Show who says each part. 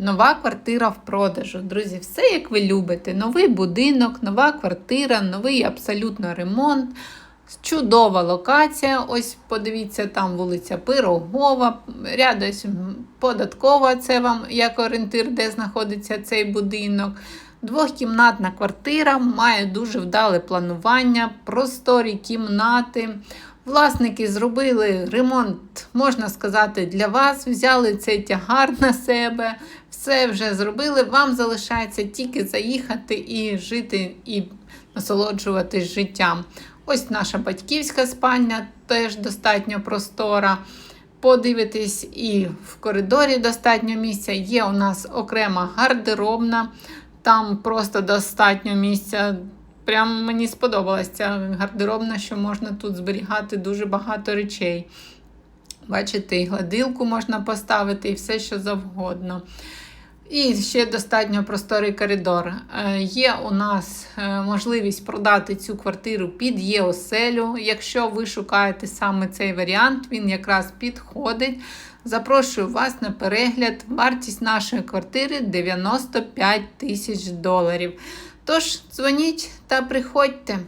Speaker 1: Нова квартира в продажу. Друзі, все як ви любите. Новий будинок, нова квартира, новий абсолютно ремонт. Чудова локація. Ось подивіться, там вулиця Пирогова, ряд ось податкова, це вам як орієнтир, де знаходиться цей будинок. Двохкімнатна квартира має дуже вдале планування, просторі кімнати. Власники зробили ремонт, можна сказати, для вас. Взяли цей тягар на себе, все вже зробили. Вам залишається тільки заїхати і жити, і насолоджуватись життям. Ось наша батьківська спальня теж достатньо простора. Подивитись, і в коридорі достатньо місця. Є у нас окрема гардеробна, там просто достатньо місця. Прям мені сподобалася ця гардеробна, що можна тут зберігати дуже багато речей. Бачите, і гладилку можна поставити, і все, що завгодно. І ще достатньо просторий коридор. Е, Є у нас е, можливість продати цю квартиру під ЄОСЕЛю. Якщо ви шукаєте саме цей варіант, він якраз підходить. Запрошую вас на перегляд. Вартість нашої квартири 95 тисяч доларів. Тож, дзвоніть та приходьте.